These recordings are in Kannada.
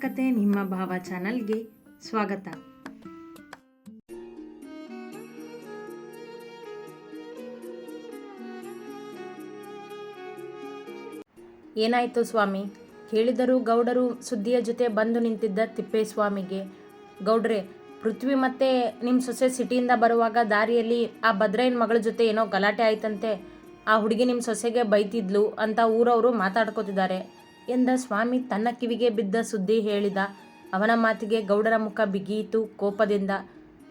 ಕತೆ ನಿಮ್ಮ ಭಾವ ಚಾನಲ್ಗೆ ಸ್ವಾಗತ. ಏನಾಯಿತು ಸ್ವಾಮಿ? ಹೇಳಿದರೂ ಗೌಡರು ಸುದ್ದಿಯ ಜೊತೆ ಬಂದು ನಿಂತಿದ್ದ ತಿಪ್ಪೇಸ್ವಾಮಿಗೆ, ಗೌಡ್ರೆ, ಪೃಥ್ವಿ ಮತ್ತೆ ನಿಮ್ಮ ಸೊಸೆ ಸಿಟಿಯಿಂದ ಬರುವಾಗ ದಾರಿಯಲ್ಲಿ ಆ ಭದ್ರಯ್ಯನ ಮಗಳ ಜೊತೆ ಏನೋ ಗಲಾಟೆ ಆಯ್ತಂತೆ. ಆ ಹುಡುಗಿ ನಿಮ್ಮ ಸೊಸೆಗೆ ಬೈತಿದ್ಲು ಅಂತ ಊರವರು ಮಾತಾಡ್ಕೋತಿದ್ದಾರೆ. ಎಂದ ಸ್ವಾಮಿ ತನ್ನ ಕಿವಿಗೆ ಬಿದ್ದ ಸುದ್ದಿ ಹೇಳಿದ. ಅವನ ಮಾತಿಗೆ ಗೌಡರ ಮುಖ ಬಿಗಿಯಿತು, ಕೋಪದಿಂದ.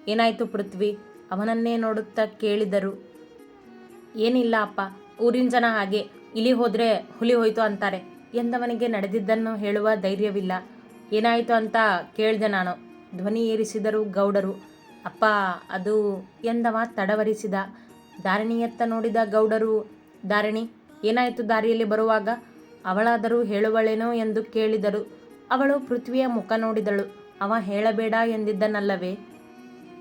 ಏನಾಯಿತು ಪೃಥ್ವಿ? ಅವನನ್ನೇ ನೋಡುತ್ತಾ ಕೇಳಿದರು. ಏನಿಲ್ಲ ಅಪ್ಪ, ಊರಿನ ಜನ ಹಾಗೆ. ಇಲಿ ಹೋದ್ರೆ ಹುಲಿ ಹೋಯ್ತು ಅಂತಾರೆ. ಎಂದವನಿಗೆ ನಡೆದಿದ್ದನ್ನು ಹೇಳುವ ಧೈರ್ಯವಿಲ್ಲ. ಏನಾಯಿತು ಅಂತ ಕೇಳಿದೆ ನಾನು. ಧ್ವನಿ ಏರಿಸಿದರು ಗೌಡರು. ಅಪ್ಪ, ಅದು ಎಂದವ ತಡವರಿಸಿದ. ದಾರಿಣಿಯತ್ತ ನೋಡಿದ ಗೌಡರು, ದಾರಿಣಿ, ಏನಾಯಿತು ದಾರಿಯಲ್ಲಿ ಬರುವಾಗ? ಅವಳಾದರೂ ಹೇಳುವಳೇನೋ ಎಂದು ಕೇಳಿದರು. ಅವಳು ಪೃಥ್ವಿಯ ಮುಖ ನೋಡಿದಳು. ಅವ ಹೇಳಬೇಡ ಎಂದಿದ್ದನಲ್ಲವೇ?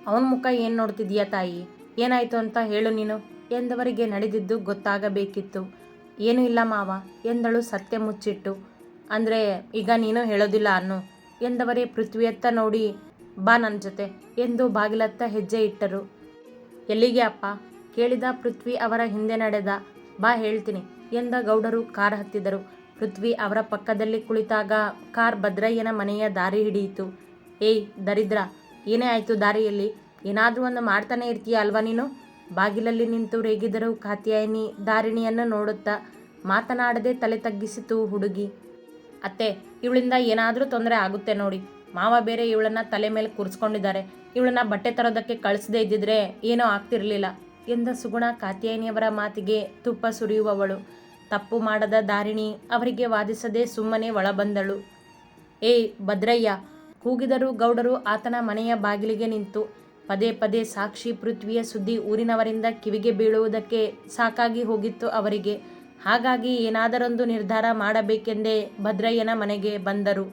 ಅವನ ಮುಖ ಏನು ನೋಡ್ತಿದೀಯ ತಾಯಿ? ಏನಾಯಿತು ಅಂತ ಹೇಳು ನೀನು. ಎಂದವರಿಗೆ ನಡೆದಿದ್ದು ಗೊತ್ತಾಗಬೇಕಿತ್ತು. ಏನೂ ಇಲ್ಲ ಮಾವ, ಎಂದಳು ಸತ್ಯ ಮುಚ್ಚಿಟ್ಟು. ಅಂದರೆ, ಈಗ ನೀನು ಹೇಳೋದಿಲ್ಲ ಅನ್ನು? ಎಂದವರೇ ಪೃಥ್ವಿಯತ್ತ ನೋಡಿ, ಬಾ ನನ್ನ ಜೊತೆ ಎಂದು ಬಾಗಿಲತ್ತ ಹೆಜ್ಜೆ ಇಟ್ಟರು. ಎಲ್ಲಿಗೆ ಅಪ್ಪ? ಕೇಳಿದ ಪೃಥ್ವಿ ಅವರ ಹಿಂದೆ ನಡೆದ, ಬಾ ಹೇಳ್ತೀನಿ, ಎಂದ ಗೌಡರು ಕಾರ್ ಹತ್ತಿದರು. ಪೃಥ್ವಿ ಅವರ ಪಕ್ಕದಲ್ಲಿ ಕುಳಿತಾಗ ಕಾರ್ ಭದ್ರಯ್ಯನ ಮನೆಯ ದಾರಿ ಹಿಡಿಯಿತು. ಏಯ್, ದರಿದ್ರ, ಏನೇ ಆಯಿತು ದಾರಿಯಲ್ಲಿ? ಏನಾದರೂ ಒಂದು ಮಾಡ್ತಾನೆ ಇರ್ತೀಯ ಅಲ್ವಾ ನೀನು? ಬಾಗಿಲಲ್ಲಿ ನಿಂತು ರೇಗಿದರು ಕಾತ್ಯಾಯಿನಿ ದಾರಿಣಿಯನ್ನು ನೋಡುತ್ತಾ ಮಾತನಾಡದೆ ತಲೆ ತಗ್ಗಿಸಿತು ಹುಡುಗಿ. ಅತ್ತೆ, ಇವಳಿಂದ ಏನಾದರೂ ತೊಂದರೆ ಆಗುತ್ತೆ ನೋಡಿ. ಮಾವ ಬೇರೆ ಇವಳನ್ನ ತಲೆ ಮೇಲೆ ಕೂರಿಸ್ಕೊಂಡಿದ್ದಾರೆ. ಇವಳನ್ನ ಬಟ್ಟೆ ತರೋದಕ್ಕೆ ಕಳಿಸದೇ ಇದ್ದಿದ್ರೆ ಏನೋ ಆಗ್ತಿರಲಿಲ್ಲ ಎಂದ ಸುಗುಣ ಕಾತ್ಯಾಯಿನಿಯವರ ಮಾತಿಗೆ ತುಪ್ಪ ಸುರಿಯುವವಳು. ತಪ್ಪು ಮಾಡದ ದಾರಿಣಿ ಅವರಿಗೆ ವಾದಿಸದೆ ಸುಮ್ಮನೆ ಒಳಬಂದಳು. ಏಯ್ ಭದ್ರಯ್ಯ ಕೂಗಿದರು ಗೌಡರು ಆತನ ಮನೆಯ ಬಾಗಿಲಿಗೆ ನಿಂತು ಪದೇ ಪದೇ ಸಾಕ್ಷಿ ಪೃಥ್ವಿಯ ಸುದ್ದಿ ಊರಿನವರಿಂದ ಕಿವಿಗೆ ಬೀಳುವುದಕ್ಕೆ ಸಾಕಾಗಿ ಹೋಗಿತ್ತು ಅವರಿಗೆ. ಹಾಗಾಗಿ ಏನಾದರೊಂದು ನಿರ್ಧಾರ ಮಾಡಬೇಕೆಂದೇ ಭದ್ರಯ್ಯನ ಮನೆಗೆ ಬಂದರು.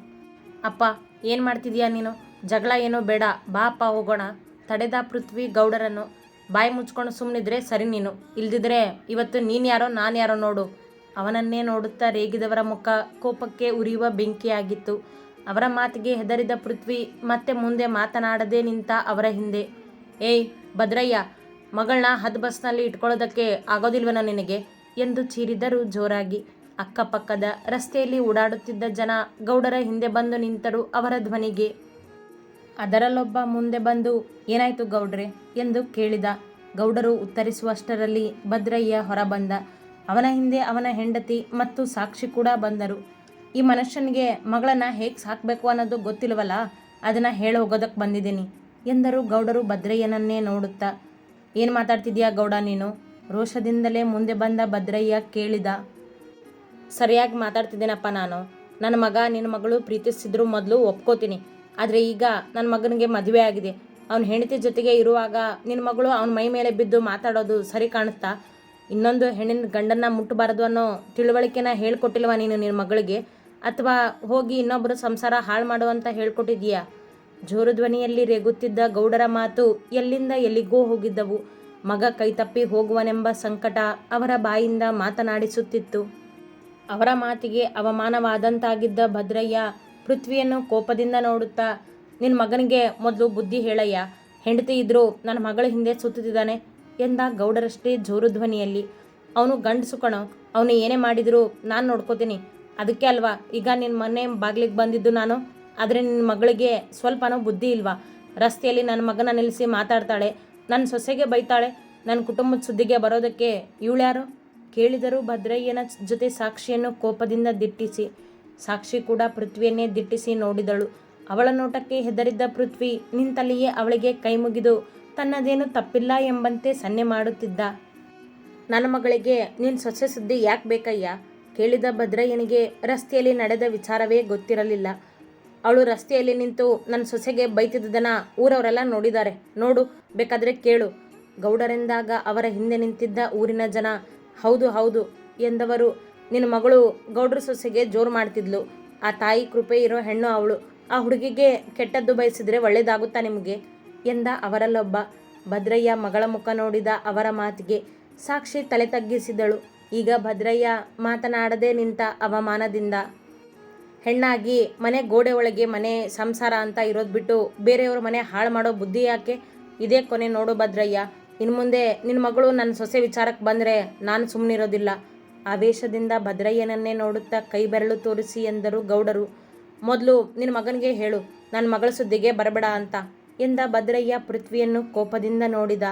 ಅಪ್ಪ, ಏನು ಮಾಡ್ತಿದೀಯ ನೀನು? ಜಗಳ ಏನೋ ಬೇಡ. ಬಾ ಹೋಗೋಣ ತಡೆದ ಪೃಥ್ವಿ ಗೌಡರನ್ನು. ಬಾಯಿ ಮುಚ್ಕೊಂಡು ಸುಮ್ಮನಿದ್ರೆ ಸರಿ ನೀನು. ಇಲ್ದಿದ್ರೆ ಇವತ್ತು ನೀನು ಯಾರೋ ನಾನು ಯಾರೋ ನೋಡು. ಅವನನ್ನೇ ನೋಡುತ್ತಾ ರೇಗಿದವರ ಮುಖ ಕೋಪಕ್ಕೆ ಉರಿಯುವ ಬೆಂಕಿಯಾಗಿತ್ತು. ಅವರ ಮಾತಿಗೆ ಹೆದರಿದ ಪೃಥ್ವಿ ಮತ್ತೆ ಮುಂದೆ ಮಾತನಾಡದೇ ನಿಂತ ಅವರ ಹಿಂದೆ, ಏಯ್ ಭದ್ರಯ್ಯ, ಮಗಳನ್ನ ಹದ್ ಬಸ್ನಲ್ಲಿ ಇಟ್ಕೊಳ್ಳೋದಕ್ಕೆ ಆಗೋದಿಲ್ವನ ನಿನಗೆ? ಎಂದು ಚೀರಿದರು ಜೋರಾಗಿ. ಅಕ್ಕಪಕ್ಕದ ರಸ್ತೆಯಲ್ಲಿ ಓಡಾಡುತ್ತಿದ್ದ ಜನ ಗೌಡರ ಹಿಂದೆ ಬಂದು ನಿಂತರು ಅವರ ಧ್ವನಿಗೆ. ಅದರಲ್ಲೊಬ್ಬ ಮುಂದೆ ಬಂದು, ಏನಾಯ್ತು ಗೌಡ್ರೆ? ಎಂದು ಕೇಳಿದ. ಗೌಡರು ಉತ್ತರಿಸುವಷ್ಟರಲ್ಲಿ ಭದ್ರಯ್ಯ ಹೊರಬಂದ. ಅವನ ಹಿಂದೆ ಅವನ ಹೆಂಡತಿ ಮತ್ತು ಸಾಕ್ಷಿ ಕೂಡ ಬಂದರು. ಈ ಮನುಷ್ಯನಿಗೆ ಮಗಳನ್ನ ಹೇಗೆ ಸಾಕಬೇಕು ಅನ್ನೋದು ಗೊತ್ತಿಲ್ವಲ್ಲ? ಅದನ್ನು ಹೇಳಿ ಹೋಗೋದಕ್ಕೆ ಬಂದಿದ್ದೀನಿ ಎಂದರು ಗೌಡರು ಭದ್ರಯ್ಯನನ್ನೇ ನೋಡುತ್ತಾ. ಏನು ಮಾತಾಡ್ತಿದ್ಯಾ ಗೌಡ ನೀನು? ರೋಷದಿಂದಲೇ ಮುಂದೆ ಬಂದ ಭದ್ರಯ್ಯ ಕೇಳಿದ. ಸರಿಯಾಗಿ ಮಾತಾಡ್ತಿದ್ದೀನಪ್ಪ ನಾನು. ನನ್ನ ಮಗ, ನಿನ್ನ ಮಗಳು ಪ್ರೀತಿಸಿದ್ರು ಮೊದಲು ಒಪ್ಕೋತೀನಿ. ಆದರೆ ಈಗ ನನ್ನ ಮಗನಿಗೆ ಮದುವೆ ಆಗಿದೆ. ಅವನ ಹೆಂಡತಿ ಜೊತೆಗೆ ಇರುವಾಗ ನಿನ್ನ ಮಗಳು ಅವನ ಮೈ ಮೇಲೆ ಬಿದ್ದು ಮಾತಾಡೋದು ಸರಿ ಕಾಣುತ್ತಾ? ಇನ್ನೊಂದು ಹೆಣ್ಣಿನ ಗಂಡನ್ನ ಮುಟ್ಟಬಾರದು ಅನ್ನೋ ತಿಳುವಳಿಕೆನ ಹೇಳ್ಕೊಟ್ಟಿಲ್ವ ನೀನು ನಿನ್ನ ಮಗಳಿಗೆ? ಅಥವಾ ಹೋಗಿ ಇನ್ನೊಬ್ಬರು ಸಂಸಾರ ಹಾಳು ಮಾಡುವಂತ ಹೇಳ್ಕೊಟ್ಟಿದೀಯಾ ಜೋರು ಧ್ವನಿಯಲ್ಲಿ ರೇಗುತ್ತಿದ್ದ ಗೌಡರ ಮಾತು ಎಲ್ಲಿಂದ ಎಲ್ಲಿಗೋ ಹೋಗಿದ್ದವು. ಮಗ ಕೈತಪ್ಪಿ ಹೋಗುವನೆಂಬ ಸಂಕಟ ಅವರ ಬಾಯಿಂದ ಮಾತನಾಡಿಸುತ್ತಿತ್ತು. ಅವರ ಮಾತಿಗೆ ಅವಮಾನವಾದಂತಾಗಿದ್ದ ಭದ್ರಯ್ಯ ಪೃಥ್ವಿಯನ್ನು ಕೋಪದಿಂದ ನೋಡುತ್ತಾ, ನಿನ್ನ ಮಗನಿಗೆ ಮೊದಲು ಬುದ್ಧಿ ಹೇಳಯ್ಯ. ಹೆಂಡತಿ ಇದ್ರೂ ನನ್ನ ಮಗಳ ಹಿಂದೆ ಸುತ್ತುತ್ತಿದ್ದಾನೆ. ಎಂದ ಗೌಡರಷ್ಟೇ ಜೋರು ಧ್ವನಿಯಲ್ಲಿ. ಅವನು ಗಂಡಸು ಕಣೋ, ಅವನು ಏನೇ ಮಾಡಿದರೂ ನಾನು ನೋಡ್ಕೋತೀನಿ. ಅದಕ್ಕೆ ಅಲ್ವಾ, ಈಗ ನಿನ್ನ ಮನೆ ಬಾಗಿಲಿಗೆ ಬಂದಿದ್ದು ನಾನು? ಆದರೆ ನಿನ್ನ ಮಗಳಿಗೆ ಸ್ವಲ್ಪನೋ ಬುದ್ಧಿ ಇಲ್ವಾ? ರಸ್ತೆಯಲ್ಲಿ ನನ್ನ ಮಗನ ನಿಲ್ಲಿಸಿ ಮಾತಾಡ್ತಾಳೆ ನನ್ನ ಸೊಸೆಗೆ ಬೈತಾಳೆ ನನ್ನ ಕುಟುಂಬದ ಸುದ್ದಿಗೆ ಬರೋದಕ್ಕೆ ಇವಳ್ಯಾರು ಕೇಳಿದರು ಭದ್ರಯ್ಯನ ಜೊತೆ ಸಾಕ್ಷಿಯನ್ನು ಕೋಪದಿಂದ ದಿಟ್ಟಿಸಿ, ಸಾಕ್ಷಿ ಕೂಡ ಪೃಥ್ವಿಯನ್ನೇ ದಿಟ್ಟಿಸಿ ನೋಡಿದಳು. ಅವಳ ನೋಟಕ್ಕೆ ಹೆದರಿದ್ದ ಪೃಥ್ವಿ ನಿಂತಲ್ಲಿಯೇ ಅವಳಿಗೆ ಕೈ ಮುಗಿದು ತನ್ನದೇನು ತಪ್ಪಿಲ್ಲ ಎಂಬಂತೆ ಸನ್ನೆ ಮಾಡುತ್ತಿದ್ದ. ನನ್ನ ಮಗಳಿಗೆ ನಿನ್ನ ಸೊಸೆ ಸುದ್ದಿ ಯಾಕೆ ಬೇಕಯ್ಯ? ಕೇಳಿದ ಭದ್ರಯ್ಯನಿಗೆ ರಸ್ತೆಯಲ್ಲಿ ನಡೆದ ವಿಚಾರವೇ ಗೊತ್ತಿರಲಿಲ್ಲ. ಅವಳು ರಸ್ತೆಯಲ್ಲಿ ನಿಂತು ನನ್ನ ಸೊಸೆಗೆ ಬೈತಿದ್ದದನ್ನ ಊರವರೆಲ್ಲ ನೋಡಿದ್ದಾರೆ. ನೋಡು, ಬೇಕಾದರೆ ಕೇಳು. ಗೌಡರೆಂದಾಗ ಅವರ ಹಿಂದೆ ನಿಂತಿದ್ದ ಊರಿನ ಜನ, ಹೌದು ಹೌದು ಎಂದವರು ನಿನ್ನ ಮಗಳು ಗೌಡ್ರ ಸೊಸೆಗೆ ಜೋರು ಮಾಡ್ತಿದ್ಲು. ಆ ತಾಯಿ ಕೃಪೆ ಇರೋ ಹೆಣ್ಣು ಅವಳು. ಆ ಹುಡುಗಿಗೆ ಕೆಟ್ಟದ್ದು ಬಯಸಿದ್ರೆ ಒಳ್ಳೆಯದಾಗುತ್ತಾ ನಿಮಗೆ? ಎಂದ ಅವರಲ್ಲೊಬ್ಬ. ಭದ್ರಯ್ಯ ಮಗಳ ಮುಖ ನೋಡಿದ ಅವರ ಮಾತಿಗೆ ಸಾಕ್ಷಿ ತಲೆ ತಗ್ಗಿಸಿದಳು. ಈಗ ಭದ್ರಯ್ಯ ಮಾತನಾಡದೆ ನಿಂತ ಅವಮಾನದಿಂದ. ಹೆಣ್ಣಾಗಿ ಮನೆ ಗೋಡೆ ಒಳಗೆ ಮನೆ ಸಂಸಾರ ಅಂತ ಇರೋದು ಬಿಟ್ಟು ಬೇರೆಯವ್ರ ಮನೆ ಹಾಳು ಮಾಡೋ ಬುದ್ಧಿ ಯಾಕೆ? ಇದೇ ಕೊನೆ ನೋಡು ಭದ್ರಯ್ಯ. ಇನ್ನು ಮುಂದೆ ನಿನ್ನ ಮಗಳು ನನ್ನ ಸೊಸೆ ವಿಚಾರಕ್ಕೆ ಬಂದರೆ ನಾನು ಸುಮ್ಮನಿರೋದಿಲ್ಲ ಆವೇಶದಿಂದ ಭದ್ರಯ್ಯನನ್ನೇ ನೋಡುತ್ತಾ ಕೈ ಬೆರಳು ತೋರಿಸಿ ಎಂದರು ಗೌಡರು. ಮೊದಲು ನಿನ್ನ ಮಗನಿಗೆ ಹೇಳು ನನ್ನ ಮಗಳ ಸುದ್ದಿಗೆ ಬರಬೇಡ ಅಂತ. ಎಂದ ಭದ್ರಯ್ಯ ಪೃಥ್ವಿಯನ್ನು ಕೋಪದಿಂದ ನೋಡಿದ.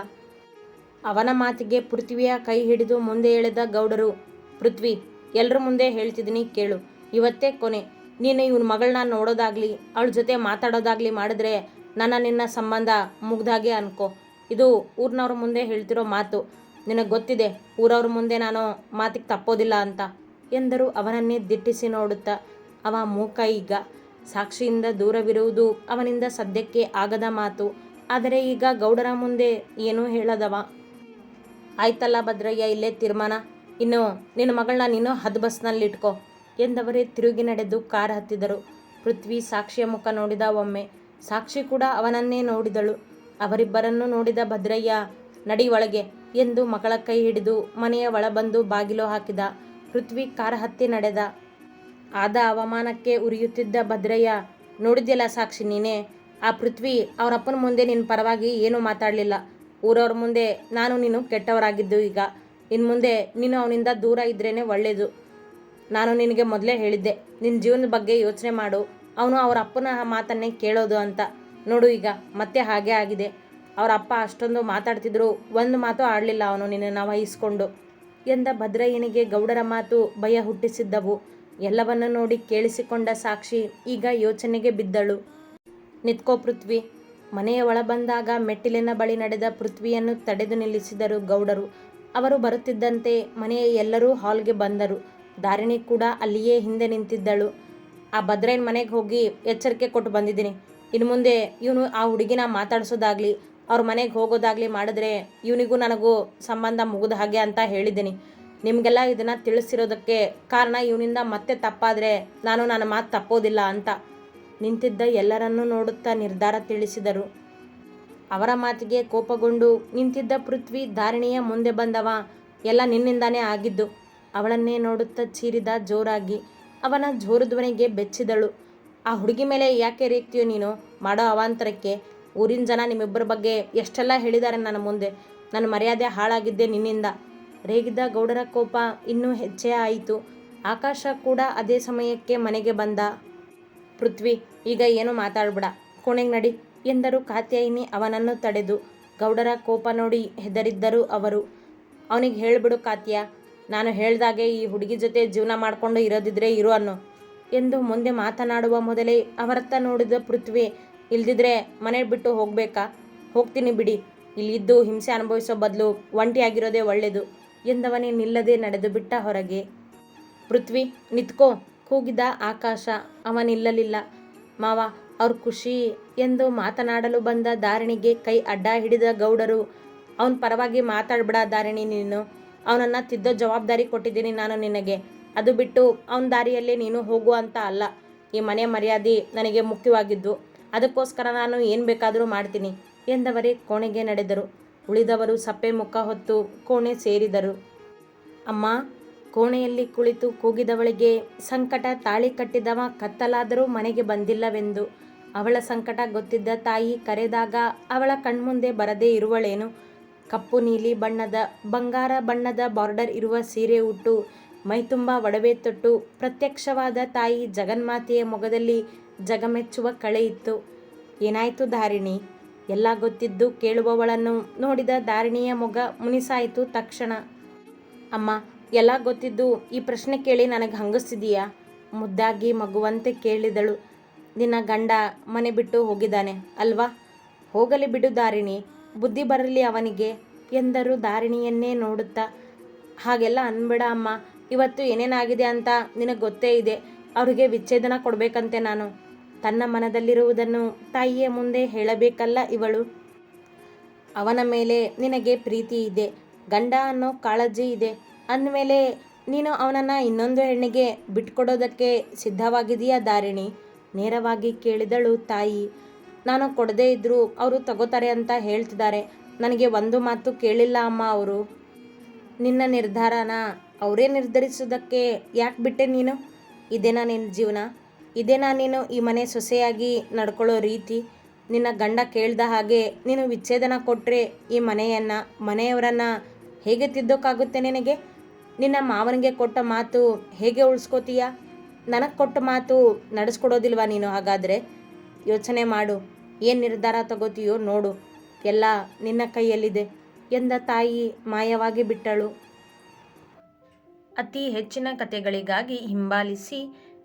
ಅವನ ಮಾತಿಗೆ ಪೃಥ್ವಿಯ ಕೈ ಹಿಡಿದು ಮುಂದೆ ಎಳೆದ ಗೌಡರು, ಪೃಥ್ವಿ ಎಲ್ಲರ ಮುಂದೆ ಹೇಳ್ತಿದ್ದೀನಿ ಕೇಳು. ಇವತ್ತೇ ಕೊನೆ. ನೀನು ಇವನ ಮಗಳನ್ನ ನೋಡೋದಾಗ್ಲಿ, ಅವಳ ಜೊತೆ ಮಾತಾಡೋದಾಗ್ಲಿ ಮಾಡಿದ್ರೆ ನನ್ನ ನಿನ್ನ ಸಂಬಂಧ ಮುಗ್ದಾಗೆ ಅನ್ಕೋ. ಇದು ಊರಿನವ್ರ ಮುಂದೆ ಹೇಳ್ತಿರೋ ಮಾತು. ನಿನಗೆ ಗೊತ್ತಿದೆ, ಊರವ್ರ ಮುಂದೆ ನಾನು ಮಾತಿಗೆ ತಪ್ಪೋದಿಲ್ಲ ಅಂತ. ಎಂದರು ಅವನನ್ನೇ ದಿಟ್ಟಿಸಿ ನೋಡುತ್ತಾ ಅವ ಮೂಕ ಈಗ. ಸಾಕ್ಷಿಯಿಂದ ದೂರವಿರುವುದು ಅವನಿಂದ ಸದ್ಯಕ್ಕೆ ಆಗದ ಮಾತು. ಆದರೆ ಈಗ ಗೌಡರ ಮುಂದೆ ಏನೂ ಹೇಳದವ. ಆಯ್ತಲ್ಲ ಭದ್ರಯ್ಯ, ಇಲ್ಲೇ ತೀರ್ಮಾನ. ಇನ್ನು ನಿನ್ನ ಮಗಳನ್ನ ನೀನು ಹದ್ ಬಸ್ನಲ್ಲಿಟ್ಕೋ ಎಂದವರೇ ತಿರುಗಿ ನಡೆದು ಕಾರ್ ಹತ್ತಿದರು. ಪೃಥ್ವಿ ಸಾಕ್ಷಿಯ ಮುಖ ನೋಡಿದ ಒಮ್ಮೆ. ಸಾಕ್ಷಿ ಕೂಡ ಅವನನ್ನೇ ನೋಡಿದಳು. ಅವರಿಬ್ಬರನ್ನು ನೋಡಿದ ಭದ್ರಯ್ಯ, ನಡಿ ಒಳಗೆ ಎಂದು ಮಗಳ ಕೈ ಹಿಡಿದು ಮನೆಯ ಒಳಬಂದು ಬಾಗಿಲು ಹಾಕಿದ. ಪೃಥ್ವಿ ಕಾರ್ ಹತ್ತಿ ನಡೆದ. ಆದ ಅವಮಾನಕ್ಕೆ ಉರಿಯುತ್ತಿದ್ದ ಭದ್ರಯ್ಯ, ನೋಡಿದ್ಯಲ್ಲ ಸಾಕ್ಷಿ ನೀನೇ? ಆ ಪೃಥ್ವಿ ಅವರಪ್ಪನ ಮುಂದೆ ನಿನ್ನ ಪರವಾಗಿ ಏನೂ ಮಾತಾಡಲಿಲ್ಲ. ಊರವ್ರ ಮುಂದೆ ನಾನು ನೀನು ಕೆಟ್ಟವರಾಗಿದ್ದು ಈಗ. ಇನ್ನು ಮುಂದೆ ನೀನು ಅವನಿಂದ ದೂರ ಇದ್ರೇ ಒಳ್ಳೆಯದು ನಾನು ನಿನಗೆ ಮೊದಲೇ ಹೇಳಿದ್ದೆ ನಿನ್ನ ಜೀವನದ ಬಗ್ಗೆ ಯೋಚನೆ ಮಾಡು. ಅವನು ಅವರ ಅಪ್ಪನ ಮಾತನ್ನೇ ಕೇಳೋದು ಅಂತ. ನೋಡು ಈಗ, ಮತ್ತೆ ಹಾಗೆ ಆಗಿದೆ. ಅವರ ಅಪ್ಪ ಅಷ್ಟೊಂದು ಮಾತಾಡ್ತಿದ್ರು, ಒಂದು ಮಾತು ಆಡಲಿಲ್ಲ ಅವನು ನಿನ್ನನ್ನು ವಹಿಸ್ಕೊಂಡು. ಎಂದ ಭದ್ರಯ್ಯನಿಗೆ ಗೌಡರ ಮಾತು ಭಯ ಹುಟ್ಟಿಸಿದ್ದವು. ಎಲ್ಲವನ್ನೂ ನೋಡಿ ಕೇಳಿಸಿಕೊಂಡ ಸಾಕ್ಷಿ ಈಗ ಯೋಚನೆಗೆ ಬಿದ್ದಳು. ನಿತ್ಕೋ ಪೃಥ್ವಿ. ಮನೆಯ ಒಳಬಂದಾಗ ಮೆಟ್ಟಿಲಿನ ಬಳಿ ನಡೆದ ಪೃಥ್ವಿಯನ್ನು ತಡೆದು ನಿಲ್ಲಿಸಿದರು ಗೌಡರು. ಅವರು ಬರುತ್ತಿದ್ದಂತೆ ಮನೆಯ ಎಲ್ಲರೂ ಹಾಲ್ಗೆ ಬಂದರು. ದಾರಿಣಿ ಕೂಡ ಅಲ್ಲಿಯೇ ಹಿಂದೆ ನಿಂತಿದ್ದಳು. ಆ ಭದ್ರಯ್ಯನ ಮನೆಗೆ ಹೋಗಿ ಎಚ್ಚರಿಕೆ ಕೊಟ್ಟು ಬಂದಿದ್ದೀನಿ. ಇನ್ನು ಮುಂದೆ ಇವನು ಆ ಹುಡುಗಿನ ಮಾತಾಡಿಸೋದಾಗ್ಲಿ, ಅವ್ರ ಮನೆಗೆ ಹೋಗೋದಾಗ್ಲಿ ಮಾಡಿದ್ರೆ ಇವನಿಗೂ ನನಗೂ ಸಂಬಂಧ ಮುಗಿದ ಹಾಗೆ ಅಂತ ಹೇಳಿದ್ದೀನಿ. ನಿಮಗೆಲ್ಲ ಇದನ್ನು ತಿಳಿಸಿರೋದಕ್ಕೆ ಕಾರಣ ಇವನಿಂದ ಮತ್ತೆ ತಪ್ಪಾದರೆ ನಾನು ನನ್ನ ಮಾತು ತಪ್ಪೋದಿಲ್ಲ ಅಂತ. ನಿಂತಿದ್ದ ಎಲ್ಲರನ್ನೂ ನೋಡುತ್ತಾ ನಿರ್ಧಾರ ತಿಳಿಸಿದರು. ಅವರ ಮಾತಿಗೆ ಕೋಪಗೊಂಡು ನಿಂತಿದ್ದ ಪೃಥ್ವಿ ಧಾರಣಿಯ ಮುಂದೆ ಬಂದವ. ಎಲ್ಲ ನಿನ್ನಿಂದಾನೇ ಆಗಿದ್ದು. ಅವಳನ್ನೇ ನೋಡುತ್ತಾ ಚೀರಿದ ಜೋರಾಗಿ ಅವನ ಜೋರು ಧ್ವನಿಗೆ ಬೆಚ್ಚಿದಳು. ಆ ಹುಡುಗಿ ಮೇಲೆ ಯಾಕೆ ರೀತಿಯೋ ನೀನು? ಮಾಡೋ ಅವಾಂತರಕ್ಕೆ. ಊರಿನ ಜನ ನಿಮ್ಮಿಬ್ಬರ ಬಗ್ಗೆ ಎಷ್ಟೆಲ್ಲ ಹೇಳಿದ್ದಾರೆ ನನ್ನ ಮುಂದೆ. ನನ್ನ ಮರ್ಯಾದೆ ಹಾಳಾಗಿದ್ದೆ ನಿನ್ನಿಂದ. ರೇಗಿದ್ದ ಗೌಡರ ಕೋಪ ಇನ್ನೂ ಹೆಚ್ಚೇ ಆಯಿತು. ಆಕಾಶ ಕೂಡ ಅದೇ ಸಮಯಕ್ಕೆ ಮನೆಗೆ ಬಂದ. ಪೃಥ್ವಿ, ಈಗ ಏನು ಮಾತಾಡ್ಬೇಡ. ಕೋಣೆಗೆ ನಡಿ ಎಂದರು ಕಾತ್ಯಾಯಿನಿ ಅವನನ್ನು ತಡೆದು. ಗೌಡರ ಕೋಪ ನೋಡಿ ಹೆದರಿದ್ದರು ಅವರು. ಅವನಿಗೆ ಹೇಳಿಬಿಡು ಕಾತ್ಯ, ನಾನು ಹೇಳ್ದಾಗೆ ಈ ಹುಡುಗಿ ಜೊತೆ ಜೀವನ ಮಾಡಿಕೊಂಡು ಇರೋದಿದ್ರೆ ಇರು ಅನ್ನೋ ಎಂದು ಮುಂದೆ ಮಾತನಾಡುವ ಮೊದಲೇ ಅವರತ್ತ ನೋಡಿದ ಪೃಥ್ವಿ, ಇಲ್ದಿದ್ರೆ ಮನೆ ಬಿಟ್ಟು ಹೋಗಬೇಕಾ? ಹೋಗ್ತೀನಿ ಬಿಡಿ. ಇಲ್ಲಿದ್ದು ಹಿಂಸೆ ಅನುಭವಿಸೋ ಬದಲು ಒಂಟಿಯಾಗಿರೋದೇ ಒಳ್ಳೆಯದು ಎಂದವನೇ ನಿಲ್ಲದೆ ನಡೆದು ಬಿಟ್ಟ ಹೊರಗೆ. ಪೃಥ್ವಿ, ನಿತ್ಕೋ. ಕೂಗಿದ ಆಕಾಶ. ಅವ ನಿಲ್ಲಲಿಲ್ಲ. ಮಾವ, ಅವ್ರ ಖುಷಿ ಎಂದು ಮಾತನಾಡಲು ಬಂದ ಧಾರಣಿಗೆ ಕೈ ಅಡ್ಡ ಹಿಡಿದ ಗೌಡರು, ಅವನ ಪರವಾಗಿ ಮಾತಾಡ್ಬಿಡ ಧಾರಣಿ ನೀನು. ಅವನನ್ನು ತಿದ್ದೋ ಜವಾಬ್ದಾರಿ ಕೊಟ್ಟಿದ್ದೀನಿ ನಾನು ನಿನಗೆ. ಅದು ಬಿಟ್ಟು ಅವನ ದಾರಿಯಲ್ಲೇ ನೀನು ಹೋಗು ಅಂತ ಅಲ್ಲ. ಈ ಮನೆ ಮರ್ಯಾದೆ ನನಗೆ ಮುಖ್ಯವಾಗಿದ್ದು. ಅದಕ್ಕೋಸ್ಕರ ನಾನು ಏನು ಬೇಕಾದರೂ ಮಾಡ್ತೀನಿ ಎಂದವರೇ ಕೋಣೆಗೆ ನಡೆದರು. ಉಳಿದವರು ಸಪ್ಪೆ ಮುಖ ಹೊತ್ತು ಕೋಣೆ ಸೇರಿದರು. ಅಮ್ಮ, ಕೋಣೆಯಲ್ಲಿ ಕುಳಿತು ಕೂಗಿದವಳಿಗೆ ಸಂಕಟ ತಾಳಿ ಕಟ್ಟಿದವ ಕತ್ತಲಾದರೂ ಮನೆಗೆ ಬಂದಿಲ್ಲವೆಂದು. ಅವಳ ಸಂಕಟ ಗೊತ್ತಿದ್ದ ತಾಯಿ ಕರೆದಾಗ ಅವಳ ಕಣ್ಮುಂದೆ ಬರದೇ ಇರುವಳೇನು? ಕಪ್ಪು ನೀಲಿ ಬಣ್ಣದ, ಬಂಗಾರ ಬಣ್ಣದ ಬಾರ್ಡರ್ ಇರುವ ಸೀರೆ ಉಟ್ಟು ಮೈತುಂಬ ಒಡವೆ ತೊಟ್ಟು ಪ್ರತ್ಯಕ್ಷವಾದ ತಾಯಿ ಜಗನ್ಮಾತೆಯ ಮೊಗದಲ್ಲಿ ಜಗಮೆಚ್ಚುವ ಕಳೆ ಇತ್ತು. ಏನಾಯಿತು ಧಾರಿಣಿ? ಎಲ್ಲ ಗೊತ್ತಿದ್ದು ಕೇಳುವವಳನ್ನು ನೋಡಿದ ದಾರಿಣಿಯ ಮೊಗ ಮುನಿಸಾಯಿತು ತಕ್ಷಣ. ಅಮ್ಮ, ಎಲ್ಲ ಗೊತ್ತಿದ್ದು ಈ ಪ್ರಶ್ನೆ ಕೇಳಿ ನನಗೆ ಹಂಗಿಸ್ತಿದೀಯಾ? ಮುದ್ದಾಗಿ ಮಗುವಂತೆ ಕೇಳಿದಳು. ನಿನ್ನ ಗಂಡ ಮನೆ ಬಿಟ್ಟು ಹೋಗಿದ್ದಾನೆ, ಅಲ್ವಾ? ಹೋಗಲಿ ಬಿಡು ದಾರಿಣಿ ಬುದ್ಧಿ ಬರಲಿ ಅವನಿಗೆ ಎಂದರು ದಾರಿಣಿಯನ್ನೇ ನೋಡುತ್ತಾ. ಹಾಗೆಲ್ಲ ಅನ್ಬೇಡ ಅಮ್ಮ, ಇವತ್ತು ಏನೇನಾಗಿದೆ ಅಂತ ನಿನಗೆ ಗೊತ್ತೇ ಇದೆ, ಅವರಿಗೆ ವಿಚ್ಛೇದನ ಕೊಡಬೇಕಂತೆ ನಾನು. ತನ್ನ ಮನದಲ್ಲಿರುವುದನ್ನು ತಾಯಿಯ ಮುಂದೆ ಹೇಳಬೇಕಲ್ಲ ಇವಳು? ಅವನ ಮೇಲೆ ನಿನಗೆ ಪ್ರೀತಿ ಇದೆ, ಗಂಡ ಅನ್ನೋ ಕಾಳಜಿ ಇದೆ. ಅಂದಮೇಲೆ ನೀನು ಅವನನ್ನು ಇನ್ನೊಂದು ಹೆಣ್ಣಿಗೆ ಬಿಟ್ಕೊಡೋದಕ್ಕೆ ಸಿದ್ಧವಾಗಿದೆಯಾ ದಾರಿಣಿ? ನೇರವಾಗಿ ಕೇಳಿದಳು ತಾಯಿ. ನಾನು ಕೊಡದೇ ಇದ್ದರೂ ಅವರು ತಗೋತಾರೆ ಅಂತ ಹೇಳ್ತಿದ್ದಾರೆ. ನನಗೆ ಒಂದು ಮಾತು ಕೇಳಿಲ್ಲ ಅಮ್ಮ ಅವರು. ನಿನ್ನ ನಿರ್ಧಾರನ ಅವರೇ ನಿರ್ಧರಿಸೋದಕ್ಕೆ ಯಾಕೆ ಬಿಟ್ಟೆ ನೀನು? ಇದೇನಾ ನಿನ್ನ ಜೀವನ? ಇದೇನಾ ನೀನು ಈ ಮನೆ ಸೊಸೆಯಾಗಿ ನಡ್ಕೊಳ್ಳೋ ರೀತಿ. ನಿನ್ನ ಗಂಡ ಕೇಳ್ದ ಹಾಗೆ ನೀನು ವಿಚ್ಛೇದನ ಕೊಟ್ಟರೆ ಈ ಮನೆಯನ್ನು, ಮನೆಯವರನ್ನು ಹೇಗೆ ತಿದ್ದೋಕ್ಕಾಗುತ್ತೆ ನಿನಗೆ? ನಿನ್ನ ಮಾವನಿಗೆ ಕೊಟ್ಟ ಮಾತು ಹೇಗೆ ಉಳಿಸ್ಕೋತೀಯ? ನನಗೆ ಕೊಟ್ಟ ಮಾತು ನಡೆಸ್ಕೊಡೋದಿಲ್ವಾ ನೀನು ಹಾಗಾದರೆ? ಯೋಚನೆ ಮಾಡು, ಏನು ನಿರ್ಧಾರ ತಗೋತೀಯೋ ನೋಡು. ಎಲ್ಲ ನಿನ್ನ ಕೈಯಲ್ಲಿದೆ ಎಂದ ತಾಯಿ ಮಾಯವಾಗಿ ಬಿಟ್ಟಳು. ಅತಿ ಹೆಚ್ಚಿನ ಕಥೆಗಳಿಗಾಗಿ ಹಿಂಬಾಲಿಸಿ